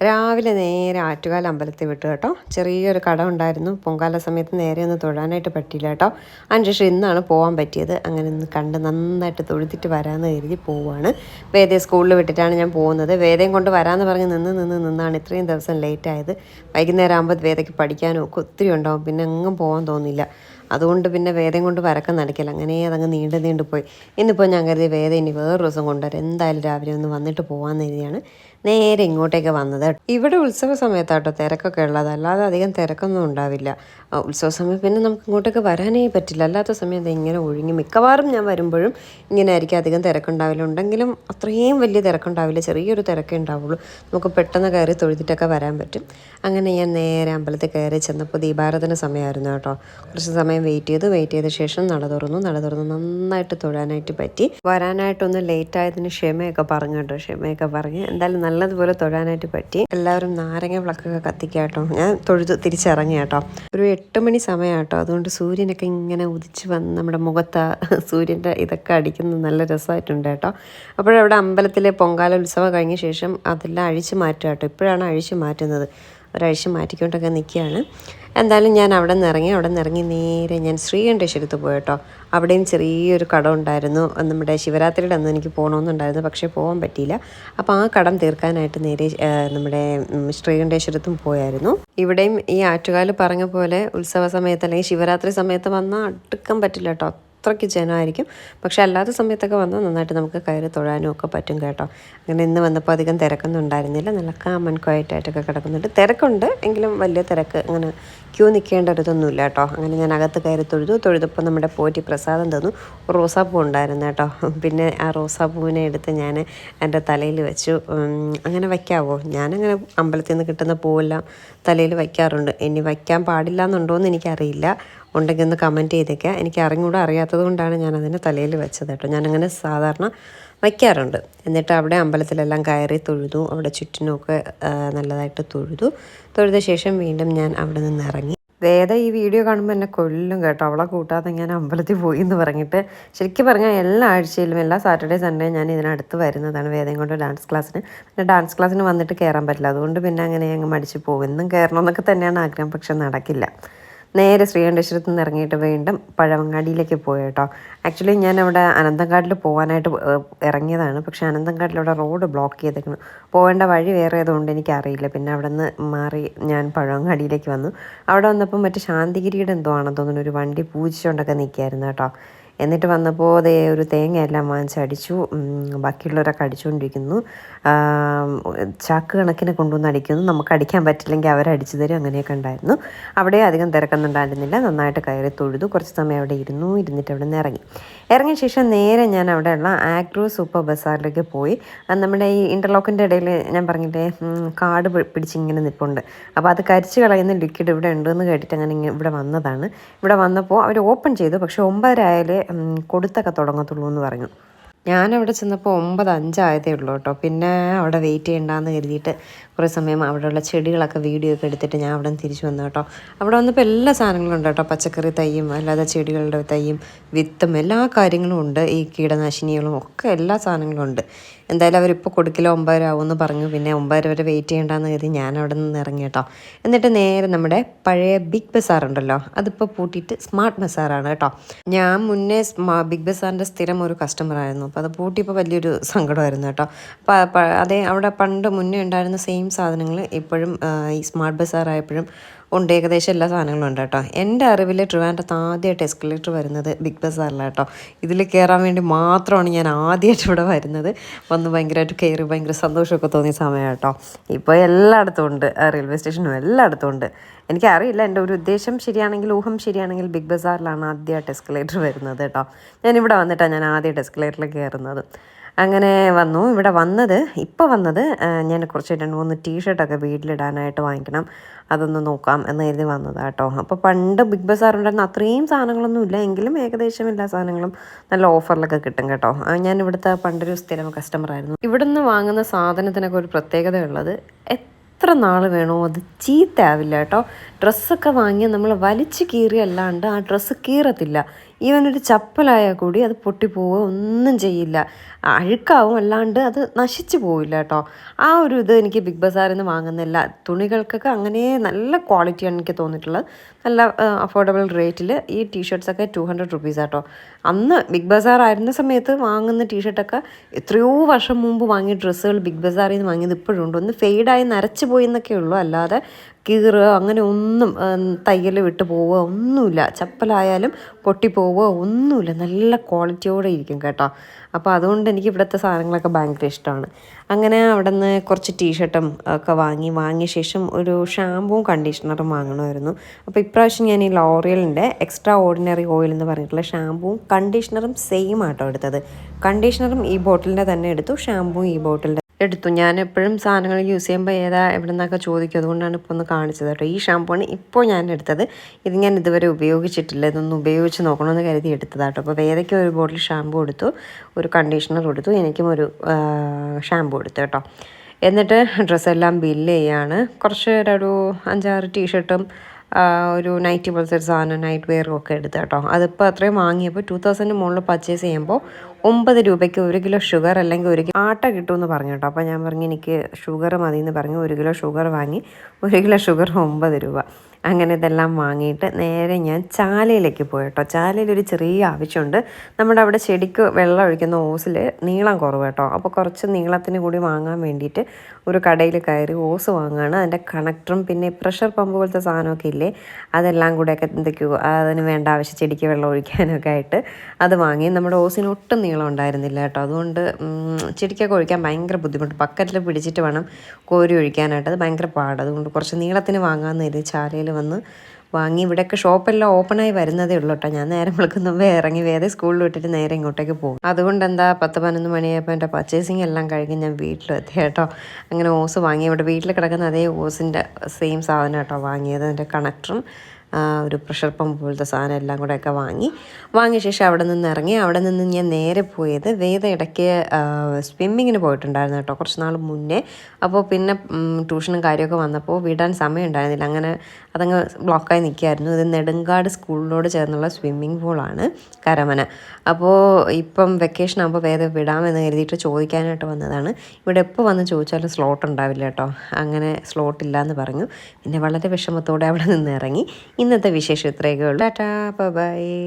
രാവിലെ നേരെ ആറ്റുകാൽ അമ്പലത്തിൽ വിട്ടു കേട്ടോ. ചെറിയൊരു കട ഉണ്ടായിരുന്നു. പൊങ്കാല സമയത്ത് നേരെ ഒന്ന് തൊഴാനായിട്ട് പറ്റിയില്ല കേട്ടോ. അതിനുശേഷം ഇന്നാണ് പോകാൻ പറ്റിയത്. അങ്ങനെ ഒന്ന് കണ്ട് നന്നായിട്ട് തൊഴുത്തിട്ട് വരാമെന്ന് കരുതി പോവുകയാണ് വേദയെ സ്കൂളിൽ വിട്ടിട്ടാണ് ഞാൻ പോകുന്നത്. വേദയും കൊണ്ട് വരാമെന്ന് പറഞ്ഞ് നിന്ന് നിന്ന് നിന്നാണ് ഇത്രയും ദിവസം ലേറ്റ് ആയത്. വൈകുന്നേരം ആകുമ്പോൾ വേദയ്ക്ക് പഠിക്കാനും ഒക്കെ ഒത്തിരി ഉണ്ടാവും. പിന്നെ എങ്ങും പോകാൻ തോന്നില്ല അതുകൊണ്ട് പിന്നെ വേദം കൊണ്ട് വരക്കം നടക്കില്ല അങ്ങനെ അതങ്ങ് നീണ്ടു നീണ്ടു പോയി. ഇന്നിപ്പോൾ ഞാൻ കരുതി വേദം ഇനി വേറൊരു ദിവസം കൊണ്ടുവരാം. എന്തായാലും രാവിലെ ഒന്ന് വന്നിട്ട് പോകാമെന്ന് കരുതിയാണ് നേരെ ഇങ്ങോട്ടേക്ക് വന്നത് ഇവിടെ ഉത്സവ സമയത്താട്ടോ തിരക്കൊക്കെ ഉള്ളത്. അല്ലാതെ അധികം തിരക്കൊന്നും ഉണ്ടാവില്ല. ഉത്സവ സമയം പിന്നെ നമുക്ക് ഇങ്ങോട്ടേക്ക് വരാനേ പറ്റില്ല. അല്ലാത്ത സമയത്ത് ഇങ്ങനെ ഒഴുങ്ങി മിക്കവാറും ഞാൻ വരുമ്പോഴും ഇങ്ങനെ ആയിരിക്കും അധികം തിരക്കുണ്ടാവില്ല ഉണ്ടെങ്കിലും അത്രയും വലിയ തിരക്കുണ്ടാവില്ല. ചെറിയൊരു തിരക്കേ ഉണ്ടാവുള്ളൂ. നമുക്ക് പെട്ടെന്ന് കയറി തൊഴുതിട്ടൊക്കെ വരാൻ പറ്റും. അങ്ങനെ ഞാൻ നേരെ അമ്പലത്തിൽ കയറി ചെന്നപ്പോൾ ദീപാരാധന സമയമായിരുന്നു കേട്ടോ. കുറച്ച് സമയം വെയിറ്റ് ചെയ്തു വെയിറ്റ് ചെയ്ത ശേഷം നട തുറന്നു. നട തുറന്ന് നന്നായിട്ട് തൊഴാനായിട്ട് പറ്റി. വരാനായിട്ടൊന്ന് ലേറ്റ് ആയതിന് ക്ഷമയൊക്കെ പറഞ്ഞു കേട്ടോ. ക്ഷമയൊക്കെ പറഞ്ഞ്. എന്തായാലും നല്ലതുപോലെ തൊഴാനായിട്ട് പറ്റി. എല്ലാവരും നാരങ്ങ വിളക്കൊക്കെ കത്തിക്കാട്ടോ ഞാൻ തൊഴുതു തിരിച്ചിറങ്ങി കേട്ടോ. ഒരു എട്ട് മണി സമയം കേട്ടോ അതുകൊണ്ട് സൂര്യനൊക്കെ ഇങ്ങനെ ഉദിച്ച് വന്ന് നമ്മുടെ മുഖത്ത് സൂര്യന്റെ ഇതൊക്കെ അടിക്കുന്നത് നല്ല രസമായിട്ടുണ്ട് കേട്ടോ. അപ്പോഴവിടെ അമ്പലത്തിലെ പൊങ്കാല ഉത്സവം കഴിഞ്ഞ ശേഷം അതെല്ലാം അഴിച്ചു മാറ്റുക കേട്ടോ. ഇപ്പോഴാണ് അഴിച്ചു മാറ്റുന്നത്. ഒരാഴ്ച മാറ്റിക്കൊണ്ടൊക്കെ നിൽക്കുകയാണ്. എന്തായാലും ഞാൻ അവിടെ നിന്ന് ഇറങ്ങി അവിടെ നിന്ന് ഇറങ്ങി നേരെ ഞാൻ ശ്രീകണ്ഠേശ്വരത്ത് പോയി കേട്ടോ. അവിടെയും ചെറിയൊരു കടം ഉണ്ടായിരുന്നു. നമ്മുടെ ശിവരാത്രിയുടെ അന്ന് എനിക്ക് പോകണമെന്നുണ്ടായിരുന്നു പക്ഷേ പോകാൻ പറ്റിയില്ല. അപ്പോൾ ആ കടം തീർക്കാനായിട്ട് നേരെ നമ്മുടെ ശ്രീകണ്ഠേശ്വരത്തും പോയായിരുന്നു. ഇവിടെയും ഈ ആറ്റുകാൽ പറഞ്ഞ പോലെ ഉത്സവ സമയത്ത് അല്ലെങ്കിൽ ശിവരാത്രി സമയത്ത് വന്നാൽ അടുക്കാൻ പറ്റില്ല കേട്ടോ. അത്രയ്ക്ക് ജനമായിരിക്കും. പക്ഷെ അല്ലാത്ത സമയത്തൊക്കെ വന്നാൽ നന്നായിട്ട് നമുക്ക് കയറി തൊഴാനും ഒക്കെ പറ്റും കേട്ടോ. അങ്ങനെ ഇന്ന് വന്നപ്പോൾ അധികം തിരക്കൊന്നും ഉണ്ടായിരുന്നില്ല. നല്ല കാമൻ ക്വയറ്റായിട്ടൊക്കെ കിടക്കുന്നുണ്ട്. തിരക്കുണ്ട്. എങ്കിലും വലിയ തിരക്ക് അങ്ങനെ ക്യൂ നിൽക്കേണ്ട ഒരു ഇല്ല കേട്ടോ. അങ്ങനെ ഞാൻ അകത്ത് കയറി തൊഴുതു. തൊഴുതപ്പോൾ നമ്മുടെ പോറ്റി പ്രസാദം തന്നു. റോസാപ്പൂ ഉണ്ടായിരുന്നു കേട്ടോ. പിന്നെ ആ റോസാപ്പൂവിനെ എടുത്ത് ഞാൻ എന്റെ തലയിൽ വെച്ചു. അങ്ങനെ വയ്ക്കാവോ? ഞാനങ്ങനെ അമ്പലത്തിൽ നിന്ന് കിട്ടുന്ന പൂവെല്ലാം തലയിൽ വയ്ക്കാറുണ്ട്. ഇനി വയ്ക്കാൻ പാടില്ല എന്നുണ്ടോ എന്ന് എനിക്കറിയില്ല. ഉണ്ടെങ്കിൽ ഒന്ന് കമന്റ് ചെയ്തേക്കുക എനിക്ക് അറിഞ്ഞൂടെ അറിയാത്തത് കൊണ്ടാണ് ഞാൻ അതിനെ തലയിൽ വെച്ചത് കേട്ടോ. ഞാനങ്ങനെ സാധാരണ വയ്ക്കാറുണ്ട് എന്നിട്ട് അവിടെ അമ്പലത്തിലെല്ലാം കയറി തൊഴുതു. അവിടെ ചുറ്റിനുമൊക്കെ നല്ലതായിട്ട് തൊഴുതു. തൊഴുത ശേഷം വീണ്ടും ഞാൻ അവിടെ നിന്ന് ഇറങ്ങി. വേദ ഈ വീഡിയോ കാണുമ്പോൾ എന്നെ കൊല്ലും കേട്ടോ. അവളെ കൂട്ടാതെ ഞാൻ അമ്പലത്തിൽ പോയി എന്ന് പറഞ്ഞിട്ട് ശരിക്കും പറഞ്ഞാൽ എല്ലാ ആഴ്ചയിലും എല്ലാ സാറ്റർഡേ സൺഡേ ഞാൻ ഇതിനടുത്ത് വരുന്നതാണ് വേദയും കൊണ്ട് ഡാൻസ് ക്ലാസ്സിന് പിന്നെ ഡാൻസ് ക്ലാസ്സിന് വന്നിട്ട് കയറാൻ പറ്റില്ല. അതുകൊണ്ട് പിന്നെ അങ്ങനെ അങ്ങ് മടിച്ച് പോകും. എന്നും കയറണമെന്നൊക്കെ തന്നെയാണ് ആഗ്രഹം പക്ഷെ നടക്കില്ല. നേരെ ശ്രീകണ്ഠേശ്വരത്ത് നിന്ന് ഇറങ്ങിയിട്ട് വീണ്ടും പഴവങ്ങാടിയിലേക്ക് പോയി കേട്ടോ. ആക്ച്വലി ഞാൻ അവിടെ അനന്തങ്കാട്ടിൽ പോകാനായിട്ട് ഇറങ്ങിയതാണ്. പക്ഷേ അനന്തങ്കാട്ടിലവിടെ റോഡ് ബ്ലോക്ക് ചെയ്തേക്കണം. പോകേണ്ട വഴി വേറെ ഏതുകൊണ്ട് എനിക്കറിയില്ല. പിന്നെ അവിടെ നിന്ന് മാറി ഞാൻ പഴവങ്ങാടിയിലേക്ക് വന്നു. അവിടെ വന്നപ്പോൾ മറ്റേ ശാന്തിഗിരിയുടെ എന്തോ ആണെന്ന് തോന്നുന്നു. ഒരു വണ്ടി പൂജിച്ചുകൊണ്ടൊക്കെ നിൽക്കുകയായിരുന്നു കേട്ടോ. എന്നിട്ട് വന്നപ്പോൾ അതേ ഒരു തേങ്ങയെല്ലാം വാങ്ങിച്ചടിച്ചു ബാക്കിയുള്ളവരൊക്കെ അടിച്ചുകൊണ്ടിരിക്കുന്നു ചാക്ക് കണക്കിന് കൊണ്ടുവന്ന് അടിക്കുന്നു. നമുക്ക് അടിക്കാൻ പറ്റില്ലെങ്കിൽ അവരടിച്ചു തരും. അങ്ങനെയൊക്കെ ഉണ്ടായിരുന്നു. അവിടെ അധികം തിരക്കൊന്നുണ്ടായിരുന്നില്ല നന്നായിട്ട് കയറി തൊഴുതു. കുറച്ച് സമയം അവിടെ ഇരുന്നു. ഇരുന്നിട്ട് അവിടെ നിന്ന് ഇറങ്ങി. ഇറങ്ങിയ ശേഷം നേരെ ഞാൻ അവിടെയുള്ള ആഗ്രോ സൂപ്പർ ബസാറിലേക്ക് പോയി. നമ്മുടെ ഈ ഇന്റർലോക്കിന്റെ ഇടയിൽ ഞാൻ പറഞ്ഞില്ലേ കാട് പിടിച്ചിങ്ങനെ നിൽപ്പുണ്ട് അപ്പോൾ അത് കരിച്ച് കളയുന്ന ലിക്വിഡ് ഇവിടെ ഉണ്ടെന്ന് കേട്ടിട്ട് അങ്ങനെ ഇവിടെ വന്നതാണ്. ഇവിടെ വന്നപ്പോൾ അവർ ഓപ്പൺ ചെയ്തു. പക്ഷേ ഒമ്പതര ആയാലേ ഉം, കൊടുത്തൊക്കെ തുടങ്ങത്തുള്ളൂ എന്ന് പറഞ്ഞു. ഞാനവിടെ ചെന്നപ്പോൾ ഒമ്പത് അഞ്ചായതേ ഉള്ളൂ കേട്ടോ. പിന്നെ അവിടെ വെയിറ്റ് ചെയ്യണ്ടെന്ന് കരുതിയിട്ട് കുറേ സമയം അവിടെയുള്ള ചെടികളൊക്കെ വീഡിയോ ഒക്കെ എടുത്തിട്ട് ഞാൻ അവിടെ നിന്ന് തിരിച്ചു വന്നു കേട്ടോ. അവിടെ വന്നപ്പോൾ എല്ലാ സാധനങ്ങളും ഉണ്ട് കേട്ടോ. പച്ചക്കറി തൈയും അല്ലാതെ ചെടികളുടെ തൈയും വിത്തും എല്ലാ കാര്യങ്ങളും ഉണ്ട്. ഈ കീടനാശിനികളും ഒക്കെ എല്ലാ സാധനങ്ങളും ഉണ്ട്. എന്തായാലും അവരിപ്പോൾ കൊടുക്കില്ല ഒമ്പതര ആവുമെന്ന് പറഞ്ഞു. പിന്നെ ഒമ്പതര വരെ വെയിറ്റ് ചെയ്യേണ്ടെന്ന് കരുതി ഞാൻ അവിടെ നിന്ന് ഇറങ്ങി കേട്ടോ. എന്നിട്ട് നേരെ നമ്മുടെ പഴയ ബിഗ് ബസാർ ഉണ്ടല്ലോ അതിപ്പോൾ പൂട്ടിയിട്ട് സ്മാർട്ട് ബസാറാണ് കേട്ടോ. ഞാൻ മുന്നേ ബിഗ് ബസാറിന്റെ സ്ഥിരം ഒരു കസ്റ്റമർ ആയിരുന്നു. അപ്പോൾ അത് പൂട്ടിയപ്പോൾ വലിയൊരു സങ്കടമായിരുന്നു കേട്ടോ. അപ്പോൾ അതേ അവിടെ പണ്ട് മുന്നേ ഉണ്ടായിരുന്ന സെയിം സാധനങ്ങൾ ഇപ്പോഴും ഈ സ്മാർട്ട് ബസാർ ആയപ്പോഴും ഉണ്ട്. ഏകദേശം എല്ലാ സാധനങ്ങളും ഉണ്ട് കേട്ടോ. എന്റെ അറിവിൽ ട്രിവാൻഡ്രത്ത് ആദ്യമായിട്ട് എസ്കലേറ്റർ വരുന്നത് ബിഗ് ബസാറിലാണ് കേട്ടോ. ഇതിൽ കയറാൻ വേണ്ടി മാത്രമാണ് ഞാൻ ആദ്യമായിട്ട് ഇവിടെ വരുന്നത്. വന്ന് ഭയങ്കരമായിട്ട് കയറി ഭയങ്കര സന്തോഷമൊക്കെ തോന്നിയ സമയം കേട്ടോ. ഇപ്പോൾ എല്ലായിടത്തും ഉണ്ട്. റെയിൽവേ സ്റ്റേഷനും എല്ലായിടത്തും ഉണ്ട്. എനിക്കറിയില്ല എന്റെ ഒരു ഉദ്ദേശം ശരിയാണെങ്കിൽ ഊഹം ശരിയാണെങ്കിൽ ബിഗ് ബസാറിലാണ് ആദ്യമായിട്ട് എസ്കലേറ്റർ വരുന്നത് കേട്ടോ. ഞാൻ ഇവിടെ വന്നിട്ടാണ് ഞാൻ ആദ്യമായിട്ട് എസ്കലേറ്ററിൽ കയറുന്നത്. അങ്ങനെ വന്നു. ഇവിടെ വന്നത് ഇപ്പോൾ വന്നത് ഞാൻ കുറച്ച് രണ്ട് മൂന്ന് ടീഷർട്ടൊക്കെ വീട്ടിലിടാനായിട്ട് വാങ്ങിക്കണം. അതൊന്ന് നോക്കാം എന്ന് കരുതി വന്നതാണ് കേട്ടോ അപ്പോൾ പണ്ട് ബിഗ് ബസാർ ഉണ്ടായിരുന്ന അത്രയും സാധനങ്ങളൊന്നും ഇല്ല. എങ്കിലും ഏകദേശം എല്ലാ സാധനങ്ങളും നല്ല ഓഫറിലൊക്കെ കിട്ടും കേട്ടോ. ഞാൻ ഇവിടുത്തെ പണ്ടൊരു സ്ഥിരം കസ്റ്റമർ ആയിരുന്നു. ഇവിടുന്ന് വാങ്ങുന്ന സാധനത്തിനൊക്കെ ഒരു പ്രത്യേകത ഉള്ളത് എത്ര നാൾ വേണോ അത് ചീത്തയാവില്ല കേട്ടോ ഡ്രസ്സൊക്കെ വാങ്ങിയാൽ നമ്മൾ വലിച്ചു കീറിയല്ലാണ്ട് ആ ഡ്രസ്സ് കീറത്തില്ല. ഈവൻ ഒരു ചപ്പലായാൽ കൂടി അത് പൊട്ടിപ്പോവുക ഒന്നും ചെയ്യില്ല. അഴുക്കാവും അല്ലാണ്ട് അത് നശിച്ചു പോവില്ല കേട്ടോ. ആ ഒരു ഇത് എനിക്ക് ബിഗ് ബസാറിൽ നിന്ന് വാങ്ങുന്നില്ല. തുണികൾക്കൊക്കെ അങ്ങനെ നല്ല ക്വാളിറ്റിയാണ് എനിക്ക് തോന്നിയിട്ടുള്ളത്. നല്ല അഫോർഡബിൾ റേറ്റിൽ ഈ ടീഷർട്ട്സൊക്കെ ടു ഹൺഡ്രഡ് റുപ്പീസ് ആട്ടോ അന്ന് ബിഗ് ബസാർ ആയിരുന്ന സമയത്ത് വാങ്ങുന്ന ടീഷർട്ടൊക്കെ എത്രയോ വർഷം മുമ്പ് വാങ്ങിയ ഡ്രസ്സുകൾ ബിഗ് ബസാറിൽ നിന്ന് വാങ്ങിയത് ഇപ്പോഴും ഉണ്ട് ഒന്ന് ഫെയ്ഡായി നരച്ച് പോയി എന്നൊക്കെ ഉള്ളൂ. അല്ലാതെ കീറുക അങ്ങനെ ഒന്നും തയ്യൽ വിട്ടു പോവുക ഒന്നുമില്ല. ചപ്പലായാലും പൊട്ടിപ്പോവുക ഒന്നുമില്ല. നല്ല ക്വാളിറ്റിയോടെ ഇരിക്കും കേട്ടോ. അപ്പോൾ അതുകൊണ്ട് എനിക്ക് ഇവിടുത്തെ സാധനങ്ങളൊക്കെ ഭയങ്കര ഇഷ്ടമാണ്. അങ്ങനെ അവിടെ നിന്ന് കുറച്ച് ടീഷർട്ടും ഒക്കെ വാങ്ങി വാങ്ങിയ ശേഷം ഒരു ഷാമ്പുവും കണ്ടീഷണറും വാങ്ങണമായിരുന്നു. അപ്പോൾ ഇപ്രാവശ്യം ഞാൻ ഈ ലോറിയലിന്റെ എക്സ്ട്രാ ഓർഡിനറി ഓയിൽ എന്ന് പറഞ്ഞിട്ടുള്ള ഷാമ്പുവും കണ്ടീഷണറും സെയിം ആട്ടോ എടുത്തത്. കണ്ടീഷണറും ഈ ബോട്ടിലിന്റെ തന്നെ എടുത്തു ഷാമ്പുവും ഈ ബോട്ടിലിന്റെ എടുത്തു. ഞാൻ എപ്പോഴും സാധനങ്ങൾ യൂസ് ചെയ്യുമ്പോൾ ഏതാ എവിടെ നിന്നൊക്കെ ചോദിക്കും. അതുകൊണ്ടാണ് ഇപ്പോൾ ഒന്ന് കാണിച്ചത് കേട്ടോ. ഈ ഷാമ്പുവാണ് ഇപ്പോൾ ഞാൻ എടുത്തത്. ഇത് ഞാൻ ഇതുവരെ ഉപയോഗിച്ചിട്ടില്ല. ഇതൊന്ന് ഉപയോഗിച്ച് നോക്കണമെന്ന് കരുതി എടുത്തതാണ് കേട്ടോ. അപ്പോൾ വേദയ്ക്ക് ഒരു ബോട്ടിൽ ഷാമ്പു എടുത്തു ഒരു കണ്ടീഷണർ കൊടുത്തു. എനിക്കും ഒരു ഷാമ്പു എടുത്തു കേട്ടോ. എന്നിട്ട് ഡ്രസ്സെല്ലാം ബില്ല് ചെയ്യാണ്. കുറച്ച് ഒരു അഞ്ചാറ് ടീഷർട്ടും ഒരു നൈറ്റി പോലത്തെ ഒരു സാധനം നൈറ്റ് വെയറും ഒക്കെ എടുത്ത് കേട്ടോ. അതിപ്പോൾ അത്രയും വാങ്ങിയപ്പോൾ ടു തൗസൻഡ് മുകളിൽ പർച്ചേസ് ചെയ്യുമ്പോൾ ഒമ്പത് രൂപയ്ക്ക് ഒരു കിലോ ഷുഗർ അല്ലെങ്കിൽ ഒരു കിലോ ആട്ട കിട്ടുമെന്ന് പറഞ്ഞു കേട്ടോ. അപ്പോൾ ഞാൻ പറഞ്ഞു എനിക്ക് ഷുഗർ മതി എന്ന് പറഞ്ഞു. ഒരു കിലോ ഷുഗർ വാങ്ങി ഒരു കിലോ ഷുഗർ ഒമ്പത് രൂപ. അങ്ങനെ ഇതെല്ലാം വാങ്ങിയിട്ട് നേരെ ഞാൻ ചാലയിലേക്ക് പോയി കേട്ടോ. ചാലയിൽ ഒരു ചെറിയ ആവശ്യമുണ്ട്. നമ്മുടെ അവിടെ ചെടിക്ക് വെള്ളം ഒഴിക്കുന്ന ഓസിൽ നീളം കുറവ് കേട്ടോ. അപ്പോൾ കുറച്ച് നീളത്തിന് കൂടി വാങ്ങാൻ വേണ്ടിയിട്ട് ഒരു കടയിൽ കയറി ഓസ് വാങ്ങുകയാണ് അതിന്റെ കണക്ടറും പിന്നെ പ്രഷർ പമ്പ് പോലത്തെ സാധനമൊക്കെ ഇല്ലേ അതെല്ലാം കൂടെയൊക്കെ എന്തൊക്കെയോ അതിന് വേണ്ട ആവശ്യം ചെടിക്ക് വെള്ളം ഒഴിക്കാനൊക്കെ ആയിട്ട് അത് വാങ്ങി. നമ്മുടെ ഓസിന് ഒട്ടും നീളം ഉണ്ടായിരുന്നില്ല കേട്ടോ. അതുകൊണ്ട് ചെടിക്കൊക്കെ ഒഴിക്കാൻ ഭയങ്കര ബുദ്ധിമുട്ട്. ബക്കറ്റിൽ പിടിച്ചിട്ട് വേണം കോരി ഒഴിക്കാനായിട്ട്. അത് ഭയങ്കര പാട്. അതുകൊണ്ട് കുറച്ച് നീളത്തിന് വാങ്ങാമെന്ന് കരുതി ചാലയിൽ വന്ന് വാങ്ങി. ഇവിടെയൊക്കെ ഷോപ്പെല്ലാം ഓപ്പണായി വരുന്നതേ ഉള്ളൂ കേട്ടോ. ഞാൻ നേരം വിളിക്കുമ്പോൾ ഇറങ്ങി വേറെ സ്കൂളിൽ വിട്ടിട്ട് നേരെ ഇങ്ങോട്ടേക്ക് പോകും. അതുകൊണ്ട് എന്താ പത്ത് പതിനൊന്ന് മണിയായപ്പോൾ എന്റെ പർച്ചേസിങ് എല്ലാം കഴിഞ്ഞ് ഞാൻ വീട്ടിലെത്തി കേട്ടോ. അങ്ങനെ ഓസ് വാങ്ങി. ഇവിടെ വീട്ടിൽ കിടക്കുന്ന അതേ ഓസിന്റെ സെയിം സാധനം കേട്ടോ വാങ്ങിയത്. അതിന്റെ കണക്ടറും ഒരു പ്രഷർ പമ്പ് പോലത്തെ സാധനം എല്ലാം കൂടെയൊക്കെ വാങ്ങി. വാങ്ങിയ ശേഷം അവിടെ നിന്ന് ഇറങ്ങി. അവിടെ നിന്ന് ഞാൻ നേരെ പോയത് വേദ ഇടയ്ക്ക് സ്വിമ്മിങ്ങിന് പോയിട്ടുണ്ടായിരുന്നു കേട്ടോ കുറച്ച് നാൾ മുന്നേ. അപ്പോൾ പിന്നെ ട്യൂഷനും കാര്യമൊക്കെ വന്നപ്പോൾ വിടാൻ സമയം ഉണ്ടായിരുന്നില്ല അങ്ങനെ അതങ്ങ് ബ്ലോക്കായി നിൽക്കുകയായിരുന്നു. ഇത് നെടുങ്കാട് സ്കൂളിനോട് ചേർന്നുള്ള സ്വിമ്മിംഗ് പൂളാണ് കരമന. അപ്പോൾ ഇപ്പം വെക്കേഷൻ ആകുമ്പോൾ വേദ വിടാമെന്ന് കരുതിയിട്ട് ചോദിക്കാനായിട്ട് വന്നതാണ്. ഇവിടെ എപ്പോൾ വന്ന് ചോദിച്ചാലും സ്ലോട്ട് ഉണ്ടാവില്ല കേട്ടോ. അങ്ങനെ സ്ലോട്ട് ഇല്ല എന്ന് പറഞ്ഞു. പിന്നെ വളരെ വിഷമത്തോടെ അവിടെ നിന്ന് ഇറങ്ങി. ഇന്നത്തെ വിശേഷം ഇത്രയൊക്കെ ഉള്ളൂ. Tata bye.